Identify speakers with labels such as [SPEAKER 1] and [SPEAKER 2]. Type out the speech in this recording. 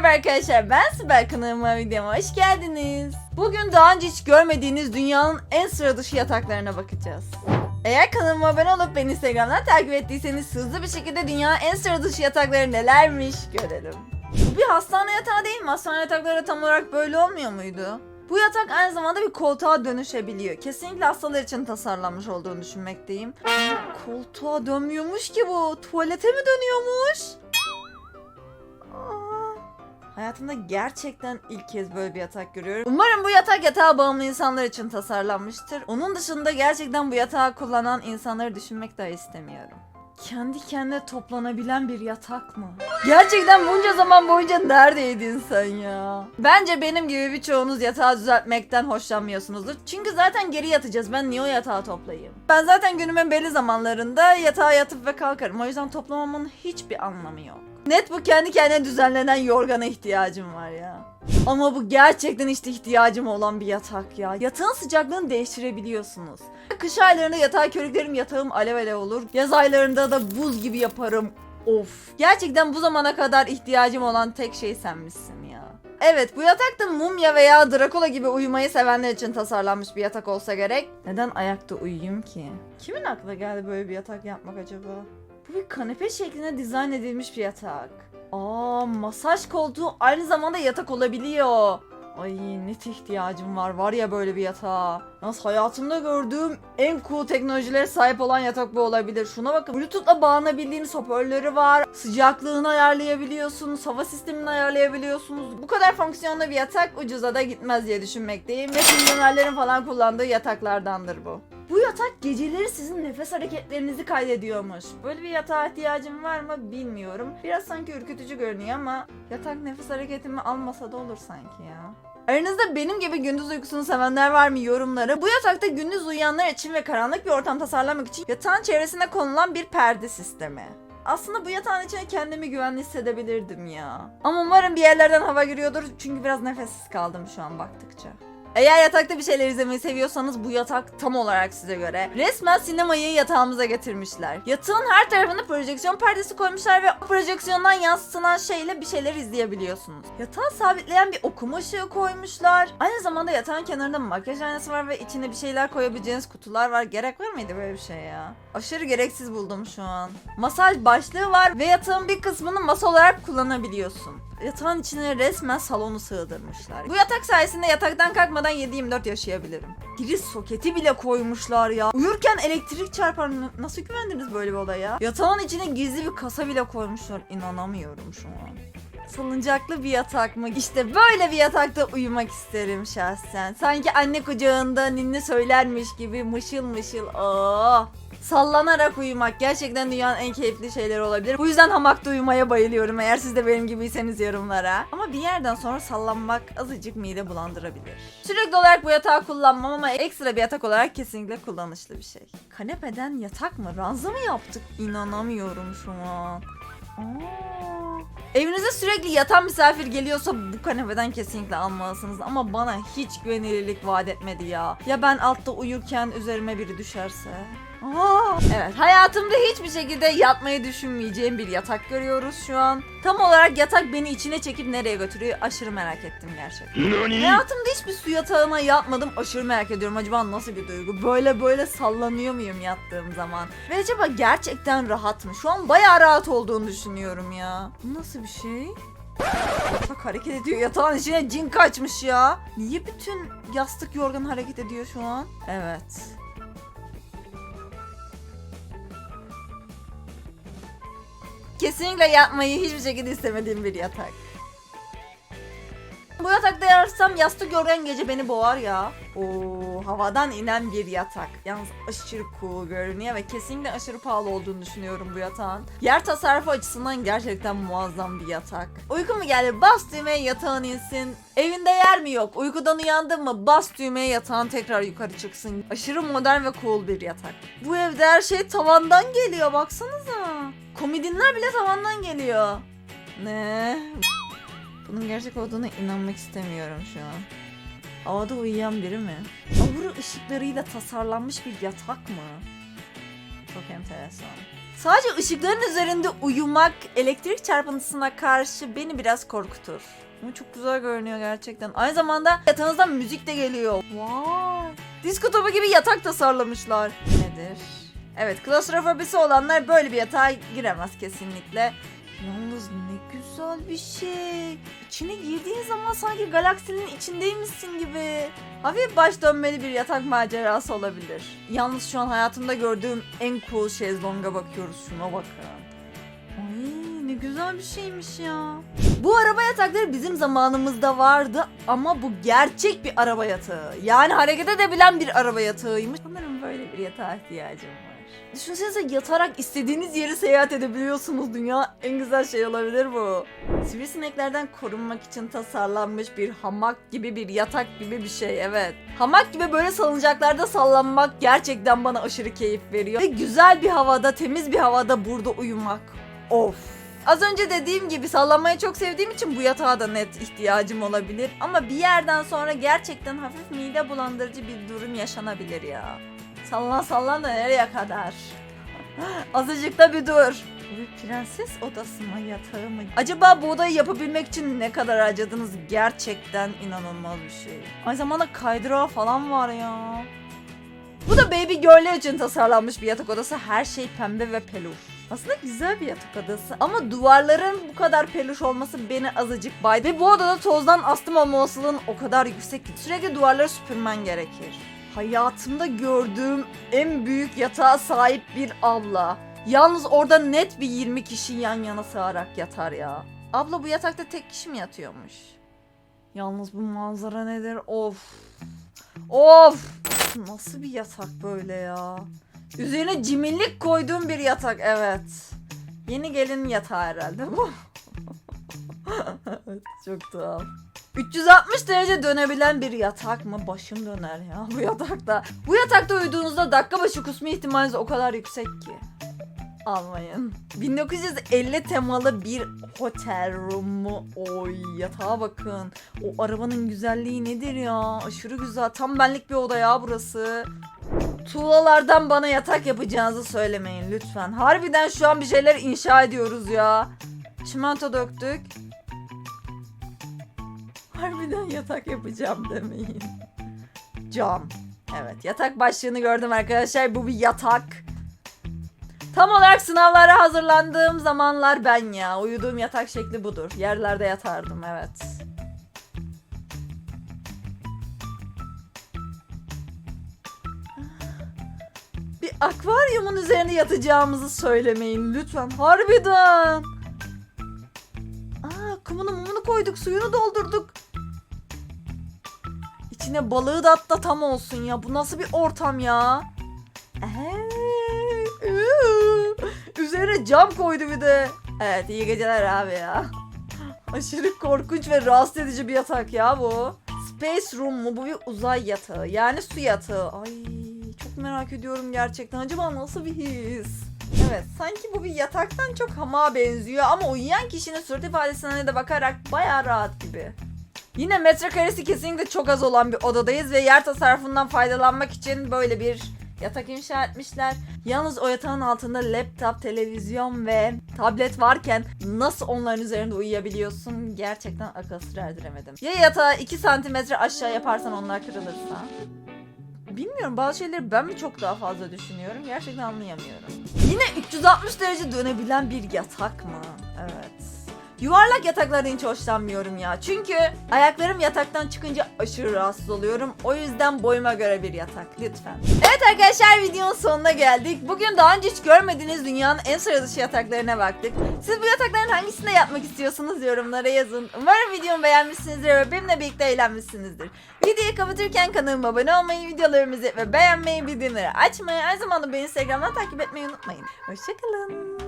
[SPEAKER 1] merhaba arkadaşlar ben Sibel kanalıma videoma hoş geldiniz. Bugün daha önce hiç görmediğiniz dünyanın en sıra dışı yataklarına bakacağız. Eğer kanalıma abone olup beni Instagram'dan takip ettiyseniz hızlı bir şekilde dünyanın en sıra dışı yatakları nelermiş görelim. Bu bir hastane yatağı değil mi? Hastane yatakları tam olarak böyle olmuyor muydu? Bu yatak aynı zamanda bir koltuğa dönüşebiliyor. Kesinlikle hastalar için tasarlanmış olduğunu düşünmekteyim. Koltuğa dönmüyormuş ki bu. Tuvalete mi dönüyormuş? Hayatımda gerçekten ilk kez böyle bir yatak görüyorum. Umarım bu yatak yatağa bağımlı insanlar için tasarlanmıştır. Onun dışında gerçekten bu yatağı kullanan insanları düşünmek dahi istemiyorum. Kendi kendine toplanabilen bir yatak mı? Gerçekten bunca zaman boyunca neredeydin sen ya? Bence benim gibi birçoğunuz yatağı düzeltmekten hoşlanmıyorsunuzdur. Çünkü zaten geri yatacağız. Ben niye o yatağı toplayayım? Ben zaten günümün belli zamanlarında yatağa yatıp ve kalkarım. O yüzden toplamamın hiçbir anlamı yok. Net bu kendi kendine düzenlenen yorgana ihtiyacım var ya. Ama bu gerçekten işte ihtiyacım olan bir yatak ya. Yatağın sıcaklığını değiştirebiliyorsunuz. Kış aylarında yatağa körüklerim yatağım alev alev olur. Yaz aylarında da buz gibi yaparım. Of. Gerçekten bu zamana kadar ihtiyacım olan tek şey senmişsin ya. Evet bu yatak da mumya veya Dracula gibi uyumayı sevenler için tasarlanmış bir yatak olsa gerek. Neden ayakta uyuyayım ki? Kimin aklına geldi böyle bir yatak yapmak acaba? Bu bir kanepe şeklinde dizayn edilmiş bir yatak. Aa masaj koltuğu aynı zamanda yatak olabiliyor. Ay net ihtiyacım var var ya böyle bir yatağa. Yalnız hayatımda gördüğüm en cool teknolojilere sahip olan yatak bu olabilir. Şuna bakın bluetoothla bağlanabildiğiniz hoparlörü var. Sıcaklığını ayarlayabiliyorsunuz. Hava sistemini ayarlayabiliyorsunuz. Bu kadar fonksiyonlu bir yatak ucuza da gitmez diye düşünmekteyim. Ve milyonerlerin falan kullandığı yataklardandır bu. Bu yatak geceleri sizin nefes hareketlerinizi kaydediyormuş. Böyle bir yatağa ihtiyacım var mı bilmiyorum. Biraz sanki ürkütücü görünüyor ama yatak nefes hareketimi almasa da olur sanki ya. Aranızda benim gibi gündüz uykusunu sevenler var mı yorumlara? Bu yatakta gündüz uyuyanlar için ve karanlık bir ortam tasarlamak için yatağın çevresine konulan bir perde sistemi. Aslında bu yatağın içine kendimi güvenli hissedebilirdim ya. Ama umarım bir yerlerden hava giriyordur çünkü biraz nefessiz kaldım şu an baktıkça. Eğer yatakta bir şeyler izlemeyi seviyorsanız bu yatak tam olarak size göre. Resmen sinemayı yatağımıza getirmişler. Yatağın her tarafına projeksiyon perdesi koymuşlar ve o projeksiyondan yansıtılan şeyle bir şeyler izleyebiliyorsunuz. Yatağı sabitleyen bir okuma ışığı koymuşlar. Aynı zamanda yatağın kenarında makyaj aynası var ve içine bir şeyler koyabileceğiniz kutular var. Gerek var mıydı böyle bir şey ya? Aşırı gereksiz buldum şu an. Masaj başlığı var ve yatağın bir kısmını masa olarak kullanabiliyorsun. Yatağın içine resmen salonu sığdırmışlar. Bu yatak sayesinde yataktan kalkmadan 7-24 yaşayabilirim. Priz soketi bile koymuşlar ya. Uyurken elektrik çarpar. Nasıl güvendiniz böyle bir odaya? Yatağın içine gizli bir kasa bile koymuşlar. İnanamıyorum şu an. Salıncaklı bir yatak mı? İşte böyle bir yatakta uyumak isterim şahsen. Sanki anne kucağında ninni söylermiş gibi mışıl mışıl. Aa. Sallanarak uyumak gerçekten dünyanın en keyifli şeyleri olabilir. Bu yüzden hamakta uyumaya bayılıyorum eğer siz de benim gibiyseniz yorumlara. Ama bir yerden sonra sallanmak azıcık mide bulandırabilir. Sürekli olarak bu yatağı kullanmam ama ekstra bir yatak olarak kesinlikle kullanışlı bir şey. Kanepeden yatak mı? Ranza mı yaptık? İnanamıyorum şu an. Aa. Evinize sürekli yatan misafir geliyorsa bu kanepeden kesinlikle almalısınız ama bana hiç güvenilirlik vaat etmedi ya. Ya ben altta uyurken üzerime biri düşerse? Aa, evet hayatımda hiçbir şekilde yatmayı düşünmeyeceğim bir yatak görüyoruz şu an. Tam olarak yatak beni içine çekip nereye götürüyor aşırı merak ettim gerçekten. Hayatımda hiçbir su yatağına yatmadım. Aşırı merak ediyorum. Acaba nasıl bir duygu? Böyle böyle sallanıyor muyum yattığım zaman? Ve acaba gerçekten rahat mı? Şu an bayağı rahat olduğunu düşünüyorum ya. Nasıl bir şey? Yatak hareket ediyor. Yatağın içine cin kaçmış ya. Niye bütün yastık yorgan hareket ediyor şu an? Evet. Kesinlikle yatmayı hiçbir şekilde istemediğim bir yatak. Bu yatakta yarsam yastık yorgan gece beni boğar ya. Oo, havadan inen bir yatak. Yalnız aşırı cool görünüyor ve kesinlikle aşırı pahalı olduğunu düşünüyorum bu yatağın. Yer tasarrufu açısından gerçekten muazzam bir yatak. Uyku mu geldi? Bas düğmeye yatağın insin. Evinde yer mi yok? Uykudan uyandın mı? Bas düğmeye yatağın tekrar yukarı çıksın. Aşırı modern ve cool bir yatak. Bu evde her şey tavandan geliyor baksanıza. Komodinler bile tavandan geliyor. Ne? Bunun gerçek olduğuna inanmak istemiyorum şu an. Havada uyuyan biri mi? Aura ışıklarıyla tasarlanmış bir yatak mı? Çok enteresan. Sadece ışıkların üzerinde uyumak elektrik çarpıntısına karşı beni biraz korkutur. Ama çok güzel görünüyor gerçekten. Aynı zamanda yatağınızdan müzik de geliyor. Vay. Disko topu gibi yatak tasarlamışlar. Nedir? Evet, klostrofobisi olanlar böyle bir yatağa giremez kesinlikle. Yalnız ne güzel bir şey. İçine girdiğin zaman sanki galaksinin içindeymişsin gibi. Hafif baş dönmeli bir yatak macerası olabilir. Yalnız şu an hayatımda gördüğüm en cool şezlonga bakıyoruz. Şuna bakın. Ay ne güzel bir şeymiş ya. Bu araba yatakları bizim zamanımızda vardı ama bu gerçek bir araba yatağı. Yani hareket edebilen bir araba yatağıymış. Sanırım böyle bir yatağa ihtiyacım. Düşünsenize yatarak istediğiniz yeri seyahat edebiliyorsunuz. Dünya en güzel şey olabilir bu. Sivrisineklerden korunmak için tasarlanmış bir hamak gibi bir yatak gibi bir şey evet. Hamak gibi böyle salıncaklarda sallanmak gerçekten bana aşırı keyif veriyor. Ve güzel bir havada, temiz bir havada burada uyumak. Of. Az önce dediğim gibi sallanmayı çok sevdiğim için bu yatağa da net ihtiyacım olabilir. Ama bir yerden sonra gerçekten hafif mide bulandırıcı bir durum yaşanabilir ya. Sallan sallan da nereye kadar? Azıcık da bir dur. Bu prenses odası mı yatağı mı? Acaba bu odayı yapabilmek için ne kadar harcadınız? Gerçekten inanılmaz bir şey. Aynı zamanda kaydırağı falan var ya. Bu da baby girl'ler için tasarlanmış bir yatak odası. Her şey pembe ve peluş. Aslında güzel bir yatak odası ama duvarların bu kadar peluş olması beni azıcık baydı. Ve bu odada tozdan astım olma olasılığın o kadar yüksek ki sürekli duvarları süpürmen gerekir. Hayatımda gördüğüm en büyük yatağa sahip bir abla. Yalnız orada net bir 20 kişi yan yana sığarak yatar ya. Abla bu yatakta tek kişi mi yatıyormuş? Yalnız bu manzara nedir? Of. Of. Nasıl bir yatak böyle ya? Üzerine cimillik koyduğum bir yatak evet. Yeni gelin yatağı herhalde bu. Çok tuhaf. 360 derece dönebilen bir yatak mı? Başım döner ya bu yatakta. Bu yatakta uyuduğunuzda dakika başı kusma ihtimaliniz o kadar yüksek ki. Almayın. 1950 temalı bir hotel room mu? Oy yatağa bakın. O arabanın güzelliği nedir ya? Aşırı güzel. Tam benlik bir oda ya burası. Tuğlalardan bana yatak yapacağınızı söylemeyin lütfen. Harbiden şu an bir şeyler inşa ediyoruz ya. Çimento döktük. Harbiden yatak yapacağım demeyin. Cam. Evet yatak başlığını gördüm arkadaşlar. Bu bir yatak. Tam olarak sınavlara hazırlandığım zamanlar ben ya. Uyuduğum yatak şekli budur. Yerlerde yatardım evet. Bir akvaryumun üzerine yatacağımızı söylemeyin lütfen. Harbiden. Aa, kumunu mumunu koyduk, suyunu doldurduk. İçine balığı da atla tam olsun ya. Bu nasıl bir ortam ya? Üzerine cam koydu bir de. Evet iyi geceler abi ya. Aşırı korkunç ve rahatsız edici bir yatak ya bu. Space Room mu? Bu bir uzay yatağı. Yani su yatağı. Ay çok merak ediyorum gerçekten. Acaba nasıl bir his? Evet sanki bu bir yataktan çok hamağa benziyor ama uyuyan kişinin surat ifadesine de bakarak baya rahat gibi. Yine metrekaresi kesinlikle çok az olan bir odadayız ve yer tasarrufundan faydalanmak için böyle bir yatak inşa etmişler. Yalnız o yatağın altında laptop, televizyon ve tablet varken nasıl onların üzerinde uyuyabiliyorsun? Gerçekten akıl sır erdiremedim. Ya yatağı 2 santimetre aşağı yaparsan onlar kırılırsa? Bilmiyorum bazı şeyleri ben mi çok daha fazla düşünüyorum gerçekten anlayamıyorum. Yine 360 derece dönebilen bir yatak mı? Evet. Yuvarlak yataklardan hiç hoşlanmıyorum ya. Çünkü ayaklarım yataktan çıkınca aşırı rahatsız oluyorum. O yüzden boyuma göre bir yatak lütfen. Evet arkadaşlar videonun sonuna geldik. Bugün daha önce hiç görmediğiniz dünyanın en sıra dışı yataklarına baktık. Siz bu yatakların hangisinde yatmak istiyorsunuz yorumlara yazın. Umarım videomu beğenmişsinizdir ve benimle birlikte eğlenmişsinizdir. Videoyu kapatırken kanalıma abone olmayı, videolarımızı ve beğenmeyi, bildirimleri açmayı, aynı zamanda beni Instagram'dan takip etmeyi unutmayın. Hoşçakalın.